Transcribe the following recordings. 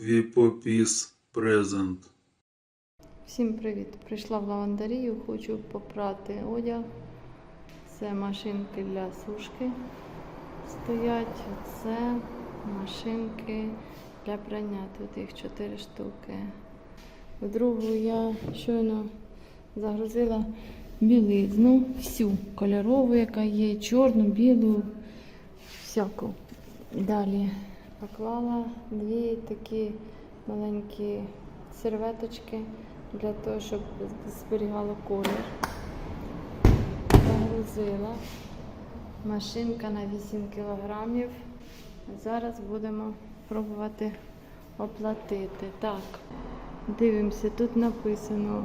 Віпопіс презент. Всім привіт! Прийшла в лавандарію, хочу попрати одяг. Це машинки для сушки стоять. Це машинки для прання. Тут їх 4 штуки. В другу я щойно загрузила білизну, всю кольорову, яка є, чорну, білу, всяку. Далі поклала дві такі маленькі серветочки для того, щоб зберігало колір. Загрузила. Машинка на 8 кілограмів. Зараз будемо пробувати оплатити. Так, дивимося, тут написано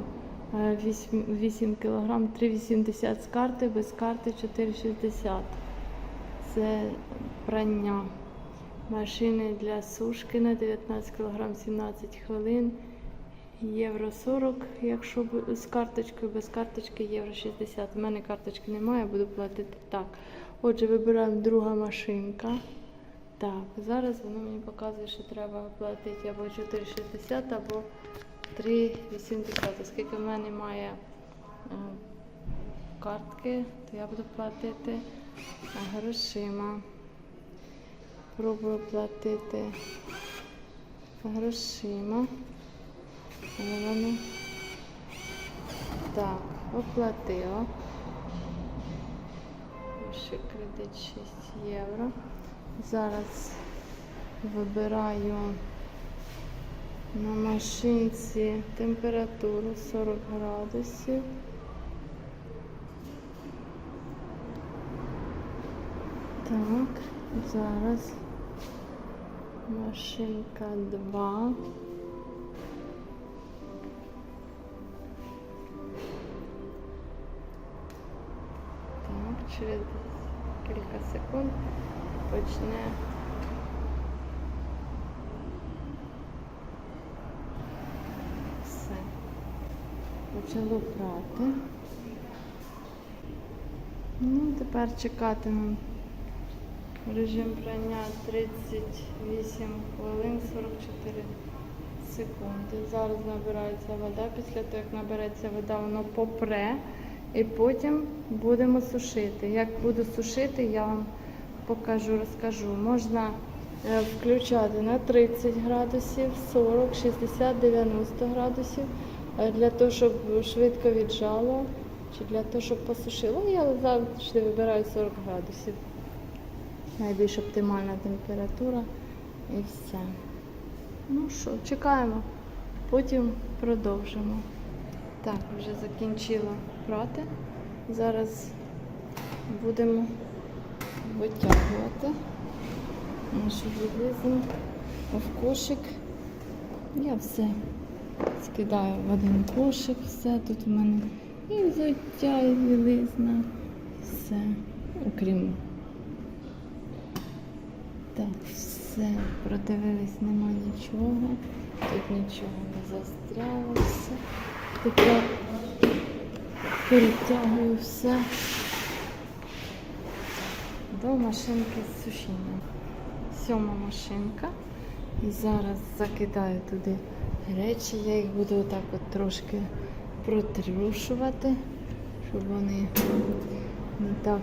е, 8, 8 кг 3,80 з карти, без карти 4,60. Це прання. Машини для сушки на 19 кг 17 хвилин. Євро 40, якщо з карточкою, без карточки євро 60. У мене карточки немає, буду платити так. Отже, вибираємо друга машинка. Так, зараз воно мені показує, що треба платити або 4,60, або 3,80. Оскільки в мене немає е, картки, то я буду платити е, грошима. Пробую платити грошима. Воно так, оплатила. Ще кредит 6 євро. Зараз вибираю на машинці температуру 40 градусів. Так, зараз машинка 2. Так, через кілька секунд почне. Все. Почало прати. Ну, тепер чекатимемо. Режим прання 38 хвилин 44 секунди. Зараз набирається вода. Після того, як набереться вода, воно попре. І потім будемо сушити. Як буду сушити, я вам покажу, розкажу. Можна е, включати на 30 градусів, 40, 60, 90 градусів е, для того, щоб швидко віджало, чи для того, щоб посушило. Я завжди вибираю 40 градусів. Найбільш оптимальна температура і все. Ну що, чекаємо, потім продовжимо. Так, вже закінчила прати. Зараз будемо витягувати нашу білизну в кошик. Я все скидаю в один кошик, все тут у мене і взуття, і білизна, все, окрім. Так, все, продивились, нема нічого, тут нічого не застряло, все. Тепер перетягую все до машинки з сушінням. Сьома машинка. І зараз закидаю туди речі. Я їх буду отак от трошки протрушувати, щоб вони не так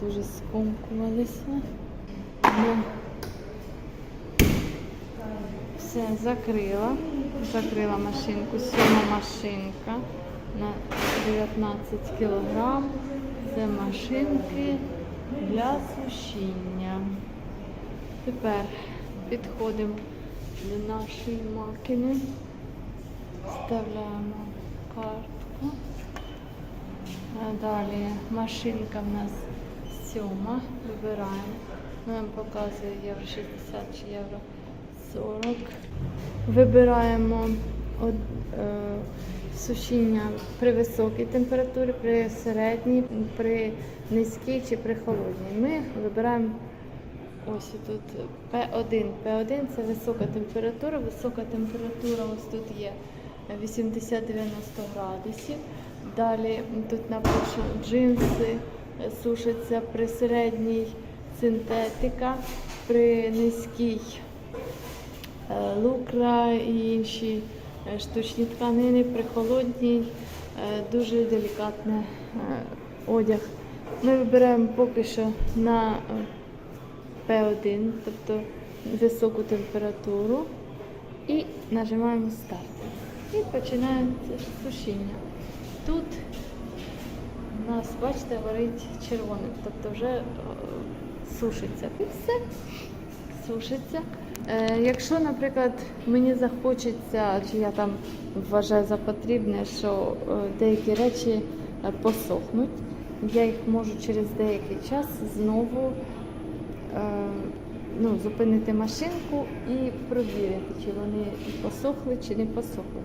дуже скомкувалися. Ну, все, закрила. Закрила машинку. Сьома машинка на 19 кілограм. Це машинки для сушіння. Тепер підходимо до нашої макини. Вставляємо картку. А Далі машинка в нас сьома. Вибираємо. Нам показує євро 60 чи євро 40. Вибираємо од, е, сушіння при високій температурі, при середній, при низькій чи при холодній. Ми вибираємо ось тут P1. P1 це висока температура. Висока температура ось тут є 80-90 градусів. Далі тут напишу джинси сушаться при середній синтетика, при низькій е, лукра і інші е, штучні тканини, прихолодній, е, дуже делікатний одяг. Ми вибираємо поки що на е, P1, тобто високу температуру, і нажимаємо старт. І починається сушіння. Тут у нас, бачите, горить червоним, тобто вже е, сушиться. І все сушиться. Е, якщо, наприклад, мені захочеться, чи я там вважаю за потрібне, що е, деякі речі посохнуть, я їх можу через деякий час знову ну, зупинити машинку і провірити, чи вони посохли, чи не посохли.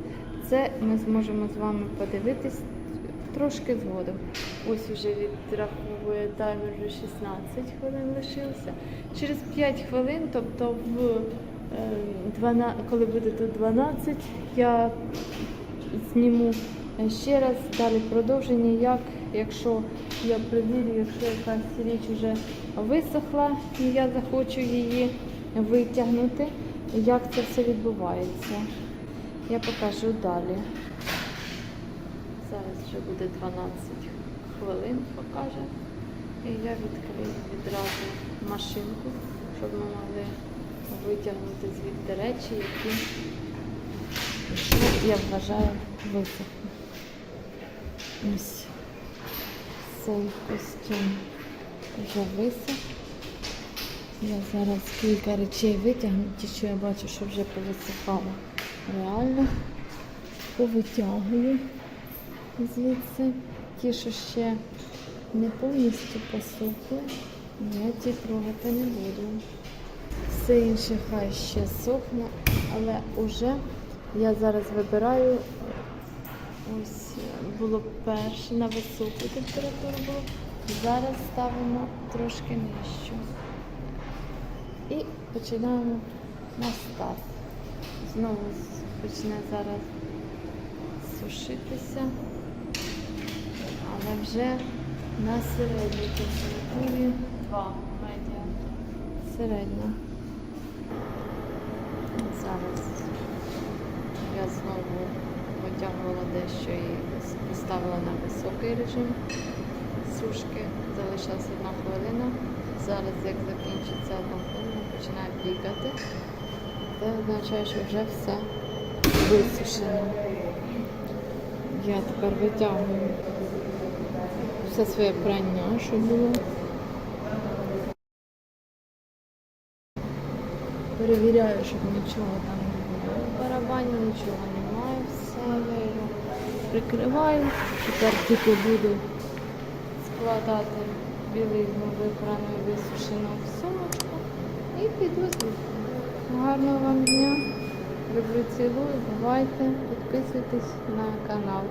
Це ми зможемо з вами подивитись трошки згодом. Ось вже відраховує таймер вже 16 хвилин лишилося. Через 5 хвилин, тобто в е, 12, коли буде тут 12, я зніму ще раз далі продовження, як якщо я перевірю, якщо якась річ вже висохла і я захочу її витягнути, як це все відбувається. Я покажу далі. Зараз вже буде 12 хвилин, покаже. І я відкрию відразу машинку, щоб ми могли витягнути звідти речі, які ну, я вважаю висохли. Ось цей костюм вже висох. Я зараз кілька речей витягну, ті, що я бачу, що вже повисихало. Реально повитягую звідси. Ті, що ще не повністю посохли, я ті трогати не буду. Все інше хай ще сохне, але уже я зараз вибираю. Ось було перше на високу температуру було. Зараз ставимо трошки нижчу. І починаємо на старт. Знову почне зараз сушитися, але вже на середній температурі 2 медіа. Середня. Зараз я знову витягувала дещо і поставила на високий режим сушки. Залишилася одна хвилина. Зараз, як закінчиться одна хвилина, починає пікати. Це означає, що вже все висушено. Я тепер витягую все своє прання, що було. Перевіряю, щоб нічого там не було. Барабані нічого немає, все я його прикриваю. Тепер тільки буду складати білизну випрану і висушену в сумочку і піду звідти. Гарного вам дня. Люблю цілую, бувайте, підписуйтесь на канал.